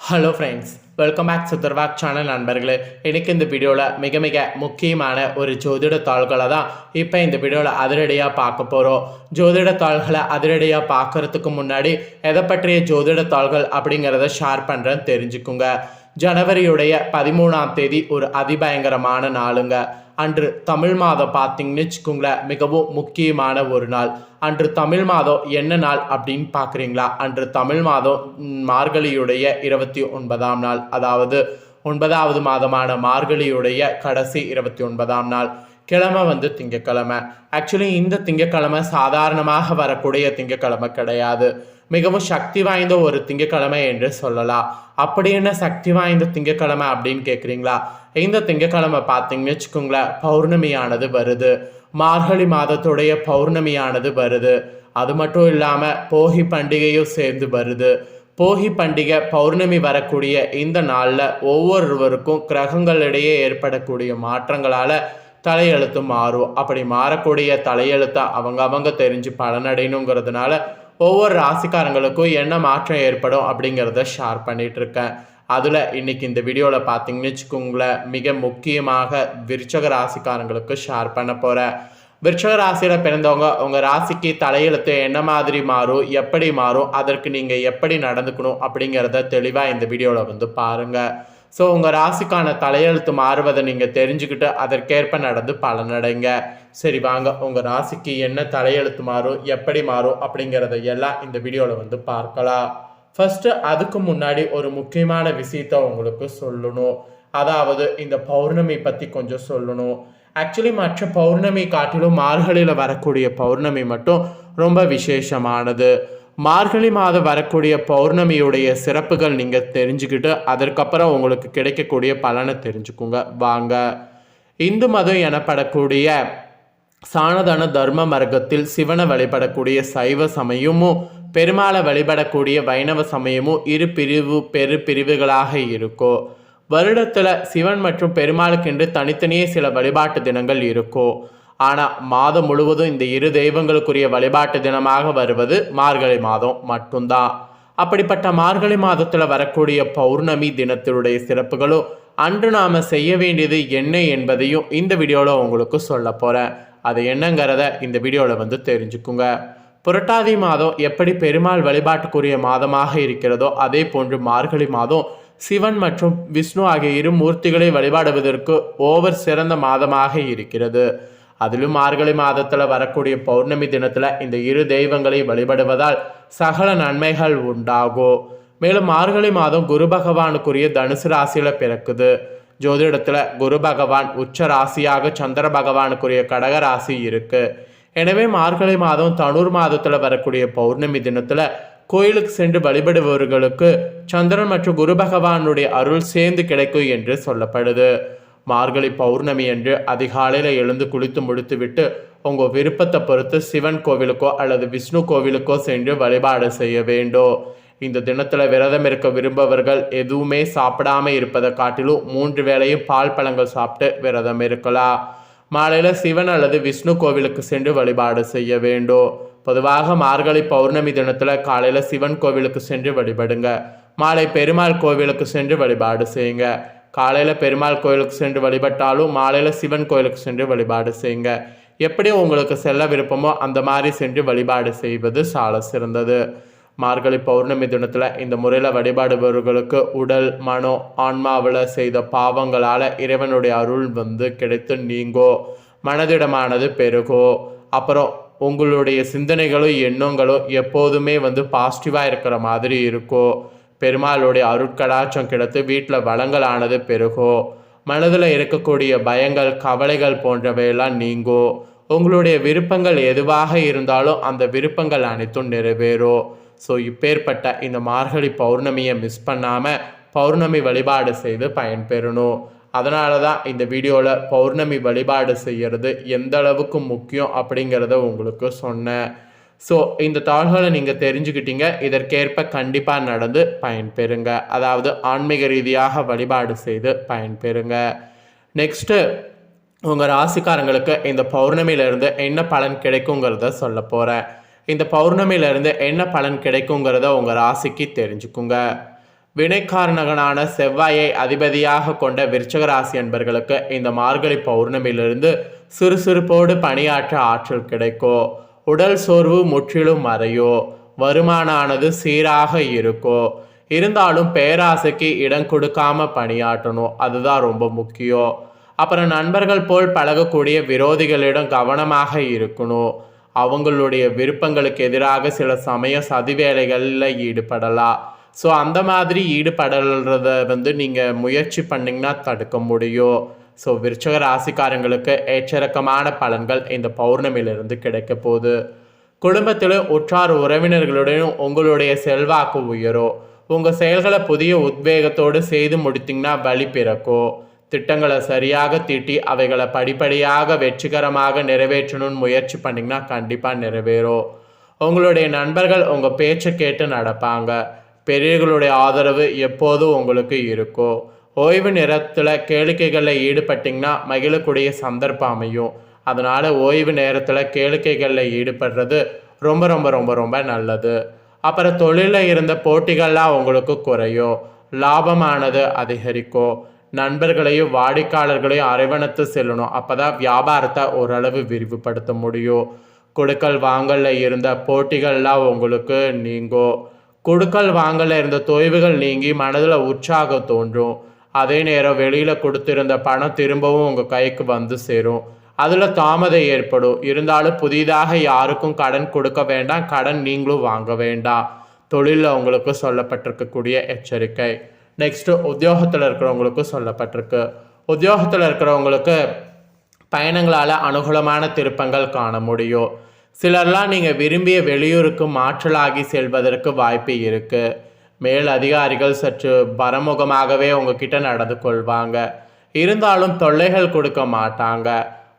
Hello friends welcome back சுத்தர்வாக் channel நண்பர்களே. எனக்கு இந்த வீடியோவில் மிக மிக முக்கியமான ஒரு ஜோதிட தாள்களை தான் இப்போ இந்த வீடியோவில் அதிரடியாக பார்க்க போகிறோம் ஜோதிட தாள்களை அதிரடியாக பார்க்கறதுக்கு முன்னாடி எதை பற்றிய ஜோதிட தாள்கள் அப்படிங்கிறத ஷேர் பண்ணுறேன்னு தெரிஞ்சுக்குங்க. ஜனவரியுடைய பதிமூணாம் தேதி ஒரு அதிபயங்கரமான நாளுங்க. அன்று தமிழ் மாதம் பார்த்தீங்கன்னு வச்சுக்கோங்களேன் மிகவும் முக்கியமான ஒரு நாள். அன்று தமிழ் மாதம் என்ன நாள் அப்படின்னு பார்க்குறீங்களா? அன்று தமிழ் மாதம் மார்கழியுடைய இருபத்தி ஒன்பதாம் நாள். அதாவது ஒன்பதாவது மாதமான மார்கழியுடைய கடைசி இருபத்தி ஒன்பதாம் நாள். கிழமை வந்து திங்கக்கிழமை. ஆக்சுவலி இந்த திங்கக்கிழமை சாதாரணமாக வரக்கூடிய திங்கக்கிழமை கிடையாது. மிகவும் சக்தி வாய்ந்த ஒரு திங்கக்கிழமை என்று சொல்லலாம். அப்படி என்ன சக்தி வாய்ந்த திங்கக்கிழமை அப்படின்னு கேட்குறீங்களா இந்த திங்கக்கிழமை பார்த்தீங்கன்னு வச்சுக்கோங்களேன் பௌர்ணமியானது வருது. மார்கழி மாதத்துடைய பௌர்ணமியானது வருது. அது மட்டும் இல்லாமல் போகி பண்டிகையும் சேர்ந்து வருது. போகி பண்டிகை பௌர்ணமி வரக்கூடிய இந்த நாளில் ஒவ்வொருவருக்கும் கிரகங்களிடையே ஏற்படக்கூடிய மாற்றங்களால் தலையெழுத்து மாறும். அப்படி மாறக்கூடிய தலையெழுத்தை அவங்க அவங்க தெரிஞ்சு பலனடையணுங்கிறதுனால ஒவ்வொரு ராசிக்காரங்களுக்கும் என்ன மாற்றம் ஏற்படும் அப்படிங்கிறத ஷேர் பண்ணிகிட்ருக்கேன் இருக்கேன் அதில் இன்னைக்கு இந்த வீடியோவில் பார்த்தீங்கன்னு வச்சுக்கோங்களேன் மிக முக்கியமாக விருச்சக ராசிக்காரங்களுக்கு ஷேர் பண்ண போகிறேன் விருட்சக ராசியில் பிறந்தவங்க உங்கள் ராசிக்கு தலையெழுத்து என்ன மாதிரி மாறும் எப்படி மாறும் அதற்கு நீங்கள் எப்படி நடந்துக்கணும் அப்படிங்கிறத தெளிவாக இந்த வீடியோவில் வந்து பாருங்கள் ஸோ உங்கள் ராசிக்கான தலையெழுத்து மாறுவதை நீங்கள் தெரிஞ்சுக்கிட்டு அதற்கேற்ப நடந்து பலனடைங்க சரி வாங்க. உங்கள் ராசிக்கு என்ன தலையெழுத்து மாறும்? எப்படி மாறும்? அப்படிங்கிறத எல்லாம் இந்த வீடியோவில் வந்து பார்க்கலாம். ஃபஸ்ட்டு அதுக்கு முன்னாடி ஒரு முக்கியமான விஷயத்த உங்களுக்கு சொல்லணும். அதாவது இந்த பௌர்ணமி பற்றி கொஞ்சம் சொல்லணும். ஆக்சுவலி மற்ற பௌர்ணமி காட்டிலும் மார்கழியில் வரக்கூடிய பௌர்ணமி மட்டும் ரொம்ப விசேஷமானது. மார்கழி மாதம் வரக்கூடிய பௌர்ணமியுடைய சிறப்புகள் நீங்கள் தெரிஞ்சுக்கிட்டு அதற்கப்புறம் உங்களுக்கு கிடைக்கக்கூடிய பலனை தெரிஞ்சுக்கோங்க. வாங்க. இந்து மதம் எனப்படக்கூடிய சாணதான தர்ம மார்க்கத்தில் சிவனை வழிபடக்கூடிய சைவ சமயமும் பெருமாளை வழிபடக்கூடிய வைணவ சமயமும் இரு பிரிவு பெரு பிரிவுகளாக இருக்கும் வருடத்தில் சிவன் மற்றும் பெருமாளுக்கென்று தனித்தனியே சில வழிபாட்டு தினங்கள் இருக்கும் ஆனால் மாதம் முழுவதும் இந்த இரு தெய்வங்களுக்குரிய வழிபாட்டு தினமாக வருவது மார்கழி மாதம் மட்டும்தான். அப்படிப்பட்ட மார்கழி மாதத்தில் வரக்கூடிய பௌர்ணமி தினத்தினுடைய சிறப்புகளும் அன்று நாம் செய்ய வேண்டியது என்ன என்பதையும் இந்த வீடியோவில் உங்களுக்கு சொல்ல போகிறேன் அது என்னங்கிறத இந்த வீடியோவில் வந்து தெரிஞ்சுக்குங்க. புரட்டாதி மாதம் எப்படி பெருமாள் வழிபாட்டுக்குரிய மாதமாக இருக்கிறதோ அதே போன்று மார்கழி மாதம் சிவன் மற்றும் விஷ்ணு ஆகிய இரு மூர்த்திகளை வழிபாடுவதற்கு ஓவர் சிறந்த மாதமாக இருக்கிறது. அதிலும் மார்கழி மாதத்தில் வரக்கூடிய பௌர்ணமி தினத்தில் இந்த இரு தெய்வங்களை வழிபடுவதால் சகல நன்மைகள் உண்டாகும். மேலும் மார்கழி மாதம் குரு பகவானுக்குரிய தனுசு ராசியில் பிறக்குது. ஜோதிடத்தில் குரு பகவான் உச்ச ராசியாக சந்திர பகவானுக்குரிய கடக ராசி இருக்கு. எனவே மார்கழி மாதம் தனுர் மாதத்தில் வரக்கூடிய பௌர்ணமி தினத்தில் கோயிலுக்கு சென்று வழிபடுபவர்களுக்கு சந்திரன் மற்றும் குரு பகவானுடைய அருள் சேர்ந்து கிடைக்கும் என்று சொல்லப்படுது. மார்கழி பௌர்ணமி என்று அதிகாலையில் எழுந்து குளித்து முடித்துவிட்டு உங்கள் விருப்பத்தை பொறுத்து சிவன் கோவிலுக்கோ அல்லது விஷ்ணு கோவிலுக்கோ சென்று வழிபாடு செய்ய வேண்டும். இந்த தினத்தில் விரதம் இருக்க விரும்பவர்கள் எதுவுமே சாப்பிடாம இருப்பதை காட்டிலும் மூன்று வேளையும் பால் பழங்கள் சாப்பிட்டு விரதம் இருக்கலாம். மாலையில் சிவன் அல்லது விஷ்ணு கோவிலுக்கு சென்று வழிபாடு செய்ய வேண்டும். பொதுவாக மார்கழி பௌர்ணமி தினத்தில் காலையில் சிவன் கோவிலுக்கு சென்று வழிபடுங்க. மாலை பெருமாள் கோவிலுக்கு சென்று வழிபாடு செய்யுங்க. காலையில் பெருமாள் கோயிலுக்கு சென்று வழிபட்டாலும் மாலையில் சிவன் கோயிலுக்கு சென்று வழிபாடு செய்யுங்க. எப்படி உங்களுக்கு செல்ல விருப்பமோ அந்த மாதிரி சென்று வழிபாடு செய்வது சால சிறந்தது. மார்கழி பௌர்ணமி தினத்தில் இந்த முறையில் வழிபாடுபவர்களுக்கு உடல் மனோ ஆன்மாவில் செய்த பாவங்களால் இறைவனுடைய அருள் வந்து கிடைத்து நீங்கோ. மனதிடமானது பெருகோ. அப்புறம் உங்களுடைய சிந்தனைகளும் எண்ணங்களும் எப்போதுமே வந்து பாசிட்டிவாக இருக்கிற மாதிரி இருக்கும் பெருமாளுடைய அருட்கடாட்சம் கிடைத்து வீட்டில் வளங்களானது பெருகும் மனதில் இருக்கக்கூடிய பயங்கள் கவலைகள் போன்றவையெல்லாம் நீங்கும் உங்களுடைய விருப்பங்கள் எதுவாக இருந்தாலும் அந்த விருப்பங்கள் அனைத்தும் நிறைவேறும் ஸோ இப்பேற்பட்ட இந்த மார்கழி பௌர்ணமியை மிஸ் பண்ணாமல் பௌர்ணமி வழிபாடு செய்து பயன்பெறணும். அதனால தான் இந்த வீடியோவில் பௌர்ணமி வழிபாடு செய்கிறது எந்த அளவுக்கு முக்கியம் அப்படிங்கிறத உங்களுக்கு சொன்னேன். ஸோ இந்த தாள்களை நீங்கள் தெரிஞ்சுக்கிட்டீங்க. இதற்கேற்ப கண்டிப்பாக நடந்து பயன்பெறுங்க. அதாவது ஆன்மீக ரீதியாக வழிபாடு செய்து பயன்பெறுங்க. நெக்ஸ்ட்டு உங்கள் ராசிக்காரங்களுக்கு இந்த பௌர்ணமியிலேருந்து என்ன பலன் கிடைக்குங்கிறத சொல்ல போகிறேன் இந்த பௌர்ணமியிலேருந்து என்ன பலன் கிடைக்குங்கிறத உங்கள் ராசிக்கு தெரிஞ்சுக்குங்க. வினைக்காரணகனான செவ்வாயை அதிபதியாக கொண்ட விருச்சக ராசி என்பர்களுக்கு இந்த மார்கழி பௌர்ணமியிலிருந்து சுறுசுறுப்போடு பணியாற்ற ஆற்றல் கிடைக்கும். உடல் சோர்வு முற்றிலும் மறையோ? வருமானானது சீராக இருக்கும் இருந்தாலும் பேராசைக்கு இடம் கொடுக்காம பணியாற்றணும் அதுதான் ரொம்ப முக்கியம் அப்புறம் நண்பர்கள் போல் பழகக்கூடிய விரோதிகளிடம் கவனமாக இருக்கணும் அவங்களுடைய விருப்பங்களுக்கு எதிராக சில சமயம் சதிவேலைகளில் ஈடுபடலாம் ஸோ அந்த மாதிரி ஈடுபடுறத வந்து நீங்கள் முயற்சி பண்ணிங்கன்னா தடுக்க முடியும் ஸோ விருச்சக ராசிக்காரங்களுக்கு ஏற்றிறக்கமான பலன்கள் இந்த பௌர்ணமியிலிருந்து கிடைக்க போகுது. குடும்பத்தில் உற்றார் உறவினர்களுடன் உங்களுடைய செல்வாக்கு உயரும் உங்கள் செயல்களை புதிய உத்வேகத்தோடு செய்து முடித்தீங்கன்னா வழி பிறக்கும் திட்டங்களை சரியாக தீட்டி அவைகளை படிப்படியாக வெற்றிகரமாக நிறைவேற்றணும்னு முயற்சி பண்ணிங்கன்னா கண்டிப்பாக நிறைவேறும் உங்களுடைய நண்பர்கள் உங்கள் பேச்சை கேட்டு நடப்பாங்க. பெரியவர்களுடைய ஆதரவு எப்போதும் உங்களுக்கு இருக்கும் ஓய்வு நேரத்தில் கேளிக்கைகளில் ஈடுபட்டிங்கன்னா மகிழக்கூடிய சந்தர்ப்பம் அமையும். அதனால் ஓய்வு நேரத்தில் கேளிக்கைகளில் ஈடுபடுறது ரொம்ப ரொம்ப ரொம்ப ரொம்ப நல்லது. அப்புறம் தொழிலில் இருந்த போட்டிகள்லாம் உங்களுக்கு குறையும். லாபமானது அதிகரிக்கும். நண்பர்களையும் வாடிக்கையாளர்களையும் அரவணைத்து செல்லணும். அப்போ தான் வியாபாரத்தை ஓரளவு விரிவுபடுத்த முடியும். கொடுக்கல் வாங்கலில் இருந்த போட்டிகள்லாம் உங்களுக்கு நீங்கும். கொடுக்கல் வாங்கலில் இருந்த தொய்வுகள் நீங்கி மனதில் உற்சாகம் தோன்றும். அதே நேரம் வெளியில் கொடுத்திருந்த பணம் திரும்பவும் உங்கள் கைக்கு வந்து சேரும். அதில் தாமதம் ஏற்படும். இருந்தாலும் புதிதாக யாருக்கும் கடன் கொடுக்க வேண்டாம். கடன் நீங்களும் வாங்க வேண்டாம். தொழிலில் உங்களுக்கு சொல்லப்பட்டிருக்கக்கூடிய எச்சரிக்கை. நெக்ஸ்ட்டு உத்தியோகத்தில் இருக்கிறவங்களுக்கு சொல்லப்பட்டிருக்கு. உத்தியோகத்தில் இருக்கிறவங்களுக்கு பயணங்களால் அனுகூலமான திருப்பங்கள் காண முடியும். சிலர்லாம் நீங்கள் விரும்பிய வெளியூருக்கு மாற்றலாகி செல்வதற்கு வாய்ப்பு இருக்குது மேல் அதிகாரிகள் சற்று பரமுகமாகவே உங்ககிட்ட நடந்து கொள்வாங்க இருந்தாலும் தொல்லைகள் கொடுக்க மாட்டாங்க.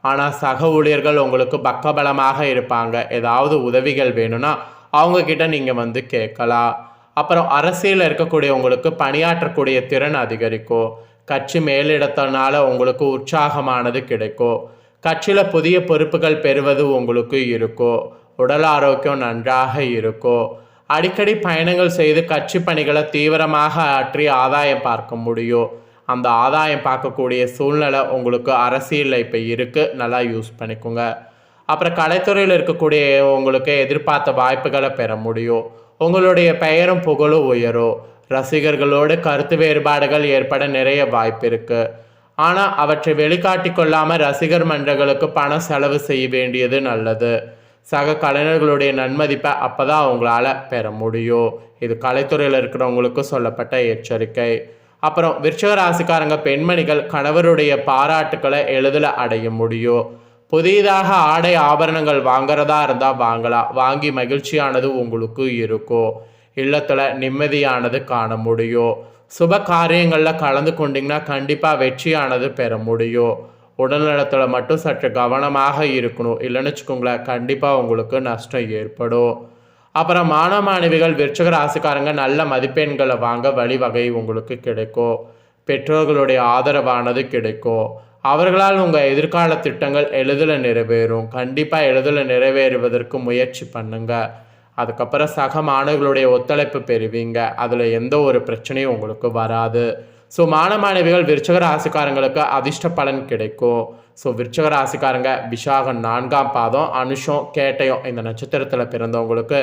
ஆனால் சக ஊழியர்கள் உங்களுக்கு பக்கபலமாக இருப்பாங்க. ஏதாவது உதவிகள் வேணும்னா அவங்கக்கிட்ட நீங்கள் வந்து கேட்கலாம். அப்புறம் அரசியலில் இருக்கக்கூடிய உங்களுக்கு பணியாற்றக்கூடிய திறன் அதிகரிக்கும். கட்சி மேலிடத்தினால உங்களுக்கு உற்சாகமானது கிடைக்கும். கட்சியில் புதிய பொறுப்புகள் பெறுவது உங்களுக்கு இருக்கும். உடல் ஆரோக்கியம் நன்றாக இருக்கும். அடிக்கடி பயணங்கள் செய்து கட்சி பணிகளை தீவிரமாக ஆற்றி ஆதாயம் பார்க்க முடியும் அந்த ஆதாயம் பார்க்கக்கூடிய சூழ்நிலை உங்களுக்கு அரசியலில் இப்போ இருக்குது நல்லா யூஸ் பண்ணிக்கோங்க. அப்புறம் கலைத்துறையில் இருக்கக்கூடிய உங்களுக்கு எதிர்பார்த்த வாய்ப்புகளை பெற முடியும் உங்களுடைய பெயரும் புகழும் உயரும் ரசிகர்களோடு கருத்து வேறுபாடுகள் ஏற்பட நிறைய வாய்ப்பு இருக்குது ஆனால் அவற்றை வெளிக்காட்டி கொள்ளாமல் ரசிகர் மன்றங்களுக்கு பணம் செலவு செய்ய வேண்டியது நல்லது. சக கலைஞர்களுடைய நன்மதிப்பை அப்போ தான் அவங்களால பெற முடியும். இது கலைத்துறையில் இருக்கிறவங்களுக்கு சொல்லப்பட்ட எச்சரிக்கை. அப்புறம் விருச்சக ராசிக்காரங்க பெண்மணிகள் கணவருடைய பாராட்டுக்களை எளிதில் அடைய முடியும். புதிதாக ஆடை ஆபரணங்கள் வாங்குறதா இருந்தால் வாங்கலாம். வாங்கி மகிழ்ச்சியானது உங்களுக்கு இருக்கும். இல்லத்தில் நிம்மதியானது காண முடியும். சுப காரியங்களில் கலந்து கொண்டிங்கன்னா கண்டிப்பாக வெற்றியானது பெற முடியும். உடல்நலத்தில் மட்டும் சற்று கவனமாக இருக்கணும். இல்லைன்னு வச்சுக்கோங்களேன் கண்டிப்பாக உங்களுக்கு நஷ்டம் ஏற்படும். அப்புறம் மாணவ மாணவிகள் விருச்சக ராசிக்காரங்க நல்ல மதிப்பெண்களை வாங்க வழிவகை உங்களுக்கு கிடைக்கும். பெற்றோர்களுடைய ஆதரவானது கிடைக்கும். அவர்களால் உங்கள் எதிர்கால திட்டங்கள் எளிதில் நிறைவேறும். கண்டிப்பாக எளிதில் நிறைவேறுவதற்கு முயற்சி பண்ணுங்க. அதுக்கப்புறம் சக மாணவர்களுடைய ஒத்துழைப்பு பெறுவீங்க. அதில் எந்த ஒரு பிரச்சனையும் உங்களுக்கு வராது. ஸோ மாணவ மாணவிகள் விருச்சக ராசிக்காரங்களுக்கு அதிர்ஷ்ட பலன் கிடைக்கும். ஸோ விருச்சக ராசிக்காரங்க விஷாகம் நான்காம் பாதம் அனுஷம் கேட்டயம் இந்த நட்சத்திரத்தில் பிறந்தவங்களுக்கு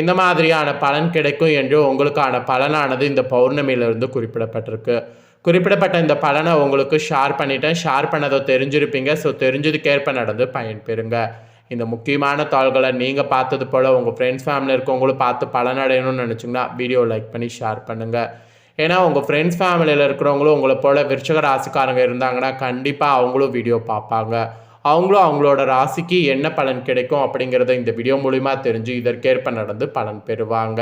இந்த மாதிரியான பலன் கிடைக்கும் என்று உங்களுக்கான பலனானது இந்த பௌர்ணமியிலிருந்து குறிப்பிடப்பட்டிருக்கு. குறிப்பிடப்பட்ட இந்த பலனை உங்களுக்கு ஷேர் பண்ணிட்டேன். ஷேர் பண்ணதை தெரிஞ்சிருப்பீங்க. ஸோ தெரிஞ்சதுக்கேற்ப நடந்து பயன்பெறுங்க இந்த முக்கியமான தாள்களை நீங்கள் பார்த்தது போல் உங்கள் ஃப்ரெண்ட்ஸ் ஃபேமிலி இருக்கவங்களும் பார்த்து பலனடையணும்னு நினச்சிங்கன்னா வீடியோ லைக் பண்ணி ஷேர் பண்ணுங்கள் ஏன்னா உங்கள் ஃப்ரெண்ட்ஸ் ஃபேமிலியில் இருக்கிறவங்களும் உங்களை போல் விருச்சக ராசிக்காரங்க இருந்தாங்கன்னா கண்டிப்பாக அவங்களும் வீடியோ பார்ப்பாங்க. அவங்களும் அவங்களோட ராசிக்கு என்ன பலன் கிடைக்கும் அப்படிங்கிறத இந்த வீடியோ மூலிமா தெரிஞ்சு இதற்கேற்ப நடந்து பலன் பெறுவாங்க.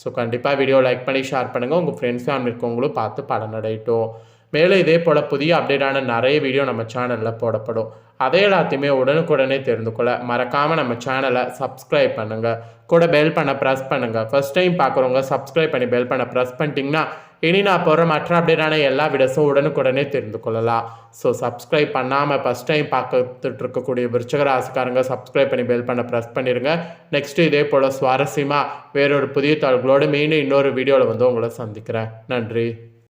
ஸோ கண்டிப்பாக வீடியோ லைக் பண்ணி ஷேர் பண்ணுங்கள் உங்கள் ஃப்ரெண்ட்ஸ் ஃபேமிலி இருக்கவங்களும் பார்த்து பலன் அடையட்டும். மேலும் இதே போல் புதிய அப்டேட்டான நிறைய வீடியோ நம்ம சேனலில் போடப்படும். அதே எல்லாத்தையுமே உடனுக்குடனே தெரிந்து கொள்ள மறக்காமல் நம்ம சேனலை சப்ஸ்கிரைப் பண்ணுங்கள் கூட பெல் பண்ண ப்ரெஸ் பண்ணுங்கள் ஃபஸ்ட் டைம் பார்க்குறவங்க சப்ஸ்கிரைப் பண்ணி பெல் பண்ண ப்ரெஸ் பண்ணிட்டீங்கன்னா இனி நான் போகிற மற்ற அப்டேட்டான எல்லா வீடியோஸும் உடனுக்குடனே தெரிந்து கொள்ளலாம். ஸோ சப்ஸ்கிரைப் பண்ணாமல் ஃபஸ்ட் டைம் பார்த்துட்டு இருக்கக்கூடிய விருச்சக ராசிக்காரங்க சப்ஸ்கிரைப் பண்ணி பெல் பண்ண ப்ரெஸ் பண்ணிடுங்க நெக்ஸ்ட்டு இதே போல் சுவாரஸ்யமாக வேறொரு புதிய தாள்களோடு மீண்டும் இன்னொரு வீடியோவில் வந்து உங்களை சந்திக்கிறேன். நன்றி.